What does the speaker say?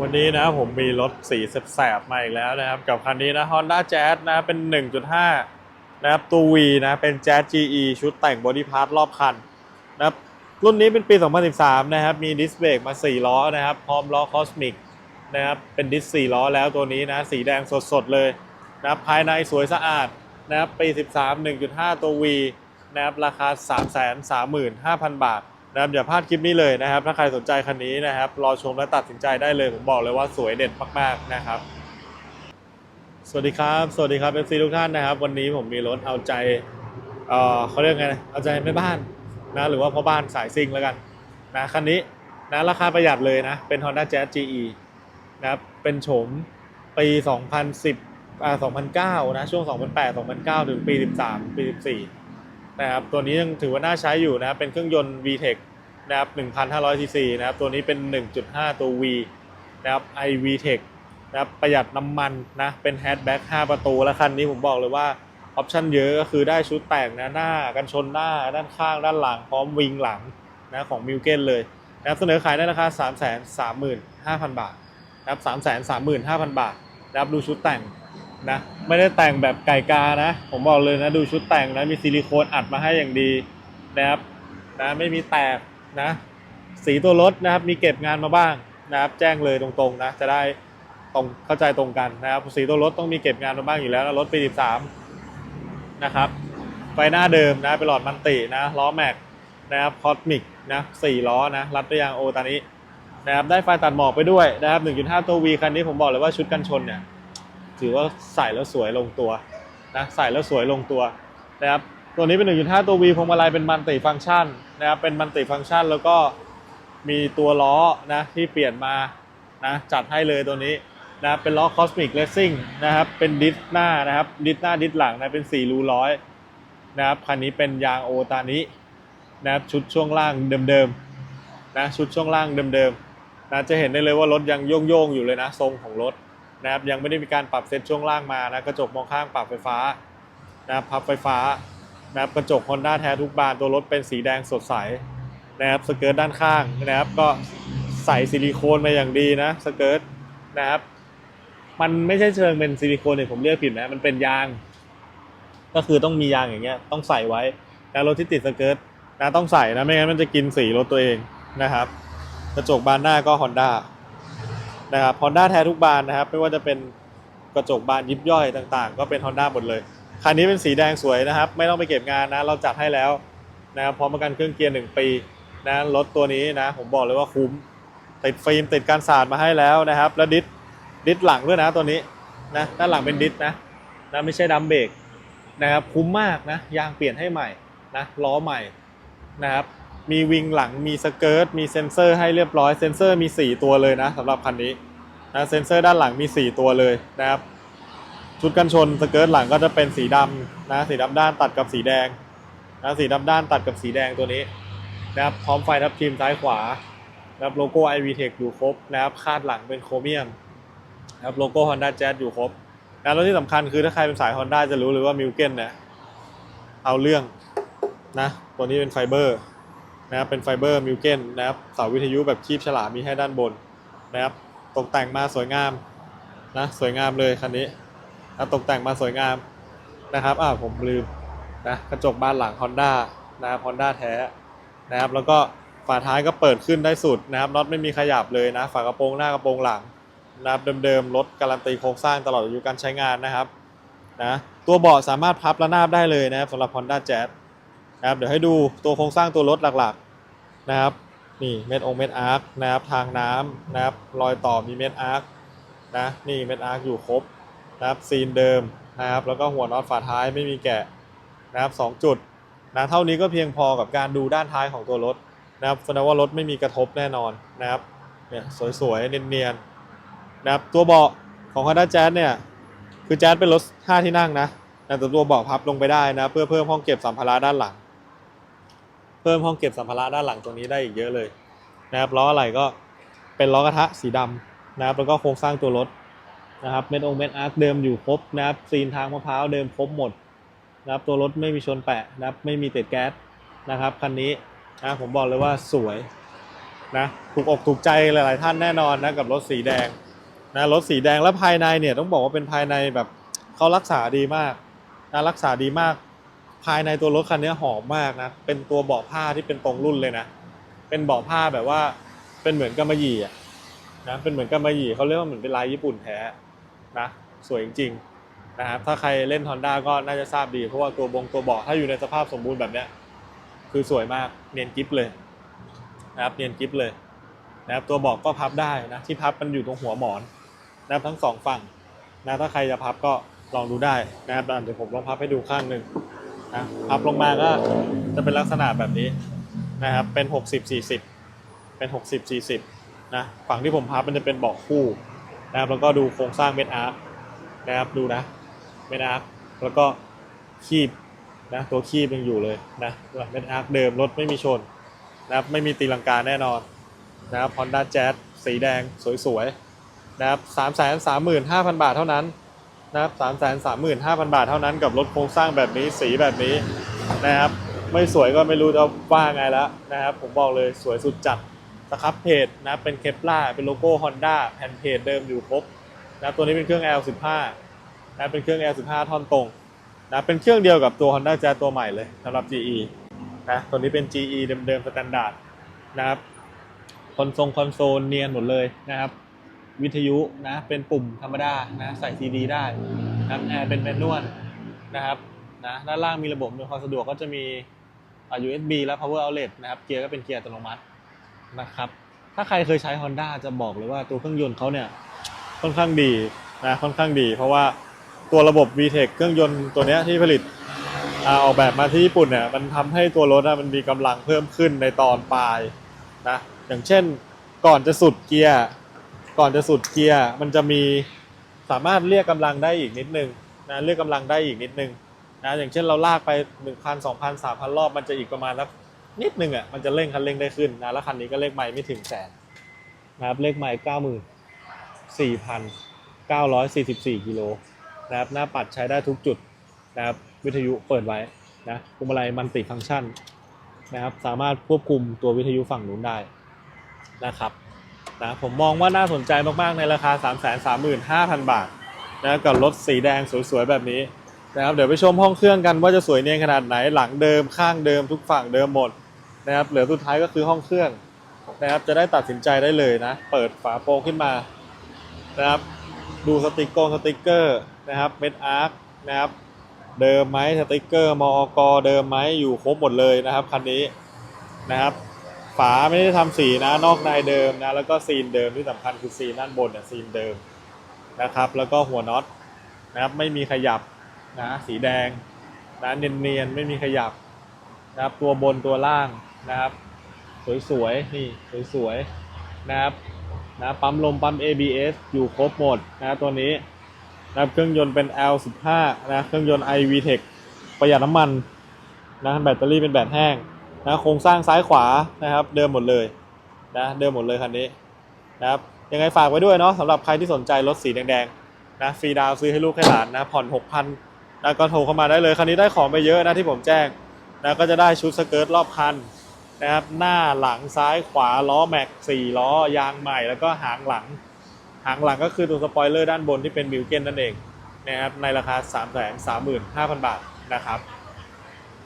วันนี้นะผมมีรถสีแสบๆมาอีกแล้วนะครับ กับคันนี้นะ Honda Jazz นะเป็น 1.5 นะครับตัว V นะเป็น Jazz GE ชุดแต่งบอดี้พาร์ทรอบคันนะครับรุ่นนี้เป็นปี 2013 นะครับ มีดิสเบรกมา 4 ล้อนะครับ พร้อมล้อคอสมิกนะครับเป็นดิส 4 ล้อแล้วตัวนี้นะ สีแดงสดๆเลยนะครับภายในสวยสะอาดนะครับปี 13 1.5 ตัว V นะครับราคา 335,000 บาท นะครับอย่าพลาดคลิปนี้เลยนะครับ ถ้าใครสนใจคันนี้นะครับ รอชมและตัดสินใจได้เลย ผมบอกเลยว่าสวยเด็ดมากๆนะครับ สวัสดีครับ สวัสดีครับเอฟซีทุกท่านนะครับ วันนี้ผมมีรถเอาใจเอ่อเขาเรียกไงเอาใจแม่บ้านนะหรือว่าพ่อบ้านสายซิ่งแล้วกันนะคันนี้นะราคาประหยัดเลยนะ เป็น Honda Jazz GE นะครับเป็นโฉมปี 2010อ่า2009 นะ ช่วง 2008 2009 ถึงปี 13 ปี 14 นะครับตัวนี้ยังถือว่าน่าใช้อยู่นะครับเป็นเครื่องยนต์ VTEC นะครับ1,500 cc นะครับตัวนี้เป็น 1.5 ตัว V นะครับ i VTEC นะครับประหยัดน้ำมันนะเป็นแฮชแบ็ก5ประตูและคันนี้ผมบอกเลยว่าออปชั่นเยอะก็คือได้ชุดแต่งนะหน้ากันชนหน้าด้านข้างด้านหลังพร้อมวิงหลังนะของมิลเกนเลยนะครับเสนอขายได้ราคา 335,000 บาทนะครับ335,000 บาทนะครับดูชุดแต่ง นะไม่ได้แต่งแบบไก่กานะ ผมบอกเลยนะดูชุดแต่งนะมีซิลิโคนอัดมาให้อย่างดีนะครับนะไม่มีแตกนะ สีตัวรถนะครับมีเก็บงานมาบ้างนะครับ แจ้งเลยตรงๆนะจะได้ตรงเข้าใจตรงกันนะครับสีตัวรถต้องมีเก็บงานมาบ้างอยู่แล้วนะรถปี13นะครับไฟหน้าเดิมนะเป็นหลอดมันตินะล้อแม็กนะครับคอสมิกนะสี่ล้อนะรัดด้วยยางโอตานี้นะครับได้ไฟตัดหมอกไปด้วยนะครับ1.5 ตัว V คันนี้ผมบอกเลยว่าชุดกันชนเนี่ย ถือว่าใส่แล้วสวยลงตัวนะใส่แล้วสวยลงตัวนะครับตัวนี้เป็น 1.5 ตัว V พวงมาลัยเป็นมัลติฟังก์ชันนะครับเป็นมัลติฟังก์ชันแล้วก็มีตัวล้อนะที่เปลี่ยนมานะจัดให้เลยตัวนี้นะเป็นล้อ Cosmic Racing นะครับเป็นดิสหน้านะครับดิสหน้าดิสหลังนะเป็น4รูร้อยนะครับคันนี้เป็นยางโอตานินะครับชุดช่วงล่างเดิมๆนะชุดช่วงล่างเดิมๆนะจะเห็นได้เลยว่ารถยังโยงๆอยู่เลยนะทรงของรถ นะครับยังไม่ได้มีการปรับเซตช่วงล่างมานะกระจกมองข้างปรับไฟฟ้านะครับพับไฟฟ้านะครับกระจก Honda แท้ทุกบานตัวรถเป็นสีแดงสดใสนะครับสเกิร์ตด้านข้างนะครับก็ใส่ซิลิโคนมาอย่างดีนะสเกิร์ตนะครับมันไม่ใช่เชิงเป็นซิลิโคนเนี่ยผมเรียกผิดนะมันเป็นยาง ก็คือต้องมียางอย่างเงี้ยต้องใส่ไว้นะรถที่ติดสเกิร์ตนะต้องใส่นะไม่งั้นมันจะกินสีรถตัวเองนะครับ กระจกบานหน้าก็ Honda นะครับ Honda แท้ทุกบานนะครับ ไม่ว่าจะเป็นกระจกบานยิบย่อยต่างๆ ก็เป็น Honda หมดเลย คันนี้เป็นสีแดงสวยนะครับ ไม่ต้องไปเก็บงานนะ เราจัดให้แล้วนะครับพร้อมประกันเครื่องเกียร์ 1 ปีนะรถตัวนี้นะ ผมบอกเลยว่าคุ้ม ติดฟิล์มติดการสาดมาให้แล้วนะครับ แล้วดิสดิสหลังด้วยนะตัวนี้นะด้านหลังเป็นดิสนะนะไม่ใช่ดัมเบรกนะครับคุ้มมากนะยางเปลี่ยนให้ใหม่นะล้อใหม่นะครับ มีวิงหลังมีสเกิร์ตมีเซ็นเซอร์ให้เรียบร้อยเซ็นเซอร์มี 4 ตัวเลยนะสำหรับคันนี้นะเซ็นเซอร์ด้านหลังมี 4 ตัวเลยนะครับชุดกันชนสเกิร์ตหลังก็จะเป็นสีดำนะสีดำด้านตัดกับสีแดงนะสีดำด้านตัดกับสีแดงตัวนี้นะครับพร้อมไฟทับทิมซ้ายขวานะครับโลโก้ iVTEC อยู่ครบนะครับคาดหลังเป็นโครเมียมนะครับโลโก้ Honda Jazz อยู่ครบนะแล้วที่สำคัญคือถ้าใครเป็นสาย Honda จะรู้เลยว่ามิลเกนเนี่ยเอาเรื่องนะตัวนี้เป็นไฟเบอร์ นะครับเป็นไฟเบอร์มิลเกนนะครับเสาวิทยุแบบคีบฉลามมีให้ด้านบนนะครับตกแต่งมาสวยงามนะสวยงามเลยคันนี้นะตกแต่งมาสวยงามนะครับอ่าผมลืมนะกระจกบานหลัง Honda นะครับ Honda แท้นะครับแล้วก็ฝาท้ายก็เปิดขึ้นได้สุดนะครับน็อตไม่มีขยับเลยนะฝากระโปรงหน้ากระโปรงหลังนะครับเดิมๆรถการันตีโครงสร้างตลอดอายุการใช้งานนะครับนะตัวเบาะสามารถพับระนาบได้เลยนะครับสำหรับ Honda Jazz นะครับเดี๋ยวให้ดูตัวโครงสร้างตัวรถหลักๆนะครับนี่เม็ดองเม็ดอาร์คนะครับทางน้ำนะครับรอยต่อมีเม็ดอาร์คนะนี่เม็ดอาร์คอยู่ครบนะครับซีนเดิมนะครับแล้วก็หัวน็อตฝาท้ายไม่มีแกะนะครับสองจุดนะเท่านี้ก็เพียงพอกับการดูด้านท้ายของตัวรถนะครับแสดงว่ารถไม่มีกระทบแน่นอนนะครับเนี่ยสวยๆเนียนๆนะครับตัวเบาะของ Honda Jazz เนี่ยคือแจ๊สเป็นรถ 5 ที่นั่งนะแต่ตัวเบาะพับลงไปได้นะเพื่อเพิ่มห้องเก็บสัมภาระด้านหลัง เพิ่มห้องเก็บสัมภาระด้านหลังตรงนี้ได้อีกเยอะเลยนะครับล้ออะไรก็เป็นล้อกระทะสีดำนะครับแล้วก็โครงสร้างตัวรถนะครับเม็ดองเม็ดอาร์คเดิมอยู่ครบนะครับซีนทางมะพร้าวเดิมครบหมดนะครับตัวรถไม่มีชนแปะนะครับไม่มีติดแก๊สนะครับคันนี้นะผมบอกเลยว่าสวยนะถูกอกถูกใจหลาย ๆ ท่านแน่นอนนะกับรถสีแดงนะรถสีแดงแล้วภายในเนี่ยต้องบอกว่าเป็นภายในแบบเขารักษาดีมากนะรักษาดีมาก ภายในตัวรถคันนี้หอมมากนะ เป็นตัวเบาะผ้าที่เป็นตรงรุ่นเลยนะ เป็นเบาะผ้าแบบว่าเป็นเหมือนกำมะหยี่อะนะเป็นเหมือนกำมะหยี่เขาเรียกว่าเหมือนเป็นลายญี่ปุ่นแท้นะสวยจริงๆนะครับถ้าใครเล่น Honda ก็น่าจะทราบดีเพราะว่าตัวบงตัวเบาะถ้าอยู่ในสภาพสมบูรณ์แบบเนี้ยคือสวยมากเนียนกิฟเลยนะครับเนียนกิฟเลยนะครับตัวเบาะก็พับได้นะที่พับมันอยู่ตรงหัวหมอนนะครับทั้งสองฝั่งนะถ้าใครจะพับก็ลองดูได้นะครับเดี๋ยวผมลองพับให้ดูข้างหนึ่ง นะพับลงมาก็จะเป็นลักษณะแบบนี้นะครับ เป็น 60 40 เป็น 60 40 นะ ฝั่งที่ผมพับมันจะเป็นบาะคู่นะครับ แล้วก็ดูโครงสร้างเม็ดอาร์คนะครับ ดูนะ เม็ดอาร์ค แล้วก็คีบนะ ตัวคีบยังอยู่เลยนะเม็ดอาร์คเดิมรถไม่มีชนนะครับ ไม่มีตีลังกาแน่นอนนะครับ Honda Jazz สีแดงสวยๆนะครับ335,000บาทเท่านั้น นะครับ335,000บาทเท่านั้นกับรถโครงสร้างแบบนี้สีแบบนี้นะครับ ไม่สวยก็ไม่รู้จะว่าไงแล้วนะครับ ผมบอกเลยสวยสุดจัดสครับเพจนะเป็นเคปล่าเป็นโลโก้ Honda แผ่นเพจเดิมอยู่ครบนะตัวนี้เป็นเครื่อง L15 นะเป็นเครื่อง L15 ท่อนตรงนะเป็นเครื่องเดียวกับตัว Honda Jazz ตัวใหม่เลยสำหรับ GE นะตัวนี้เป็น GE เดิมๆสแตนดาร์ดนะครับคอนโซลคอนโซลเนียนหมดเลยนะครับ วิทยุนะเป็นปุ่มธรรมดานะใส่ซีดีได้นะครับแอร์เป็นแมนนวลนะครับนะด้านล่างมีระบบอำนวยความสะดวกก็จะมีอ่า USB และ power outlet นะครับเกียร์ก็เป็นเกียร์อัตโนมัตินะครับถ้าใครเคยใช้ Honda จะบอกเลยว่าตัวเครื่องยนต์เขาเนี่ยค่อนข้างดีนะค่อนข้างดี เพราะว่าตัวระบบ VTEC เครื่องยนต์ตัวนี้ที่ผลิตอออกแบบมาที่ญี่ปุ่นเนี่ยมันทำให้ตัวรถอะมันมีกำลังเพิ่มขึ้นในตอนปลายนะอย่างเช่นก่อนจะสุดเกียร์ ก่อนจะสุดเกียร์มันจะมีสามารถเรียกกำลังได้อีกนิดนึงนะเรียกกำลังได้อีกนิดนึงนะอย่างเช่นเราลากไป 1,000 2,000 3,000 รอบมันจะอีกประมาณสักนิดนึงอะมันจะเร่งคันเร่งได้ขึ้นนะแล้วคันนี้ก็เลขใหม่ไม่ถึงแสนนะครับเลขใหม่94,944กิโลนะครับหน้าปัดใช้ได้ทุกจุดนะครับวิทยุเปิดไว้นะพวงมาลัยมันติฟังก์ชันนะครับสามารถควบคุมตัววิทยุฝั่งนู้นได้นะครับ นะผมมองว่าน่าสนใจมากๆในราคา 335,000 บาทนะกับรถสีแดงสวยๆแบบนี้นะครับเดี๋ยวไปชมห้องเครื่องกันว่าจะสวยเนียนขนาดไหนหลังเดิมข้างเดิมทุกฝั่งเดิมหมดนะครับเหลือสุดท้ายก็คือห้องเครื่องนะครับจะได้ตัดสินใจได้เลยนะ เปิดฝาโปรงขึ้นมานะครับดูสติกเกอร์สติกเกอร์นะครับเม็ดอาร์คนะครับเดิมไหมสติกเกอร์มอกเดิมไหมอยู่ครบหมดเลยนะครับคันนี้นะครับ ฝาไม่ได้ทำสีนะนอกในเดิมนะแล้วก็ซีนเดิมที่สำคัญคือซีนด้านบนเนี่ยซีนเดิมนะครับ แล้วก็หัวน็อตนะครับไม่มีขยับนะสีแดงนะเนียนๆไม่มีขยับนะครับตัวบนตัวล่างนะครับ สวยๆนี่สวยๆนะครับนะปั๊มลมปั๊ม ABS อยู่ครบหมดนะตัวนี้นะครับเครื่องยนต์เป็น L15 นะเครื่องยนต์ iVTEC ประหยัดน้ำมันนะแบตเตอรี่เป็นแบตแห้ง นะโครงสร้างซ้ายขวานะครับ เดิมหมดเลยนะเดิมหมดเลยคันนี้นะครับยังไงฝากไว้ด้วยเนาะสำหรับใครที่สนใจรถสีแดงๆนะฟรีดาวซื้อให้ลูกให้หลานนะผ่อน 6,000นะก็โทรเข้ามาได้เลยคันนี้ได้ของไปเยอะนะที่ผมแจ้งนะก็จะได้ชุดสเกิร์ตรอบคันนะครับหน้าหลังซ้ายขวาล้อแม็กสี่ล้อยางใหม่แล้วก็หางหลัง หางหลังก็คือตัวสปอยเลอร์ด้านบนที่เป็นมิลเกนนั่นเองนะครับในราคา 3 3 5 0 0 0 บาทนะครับ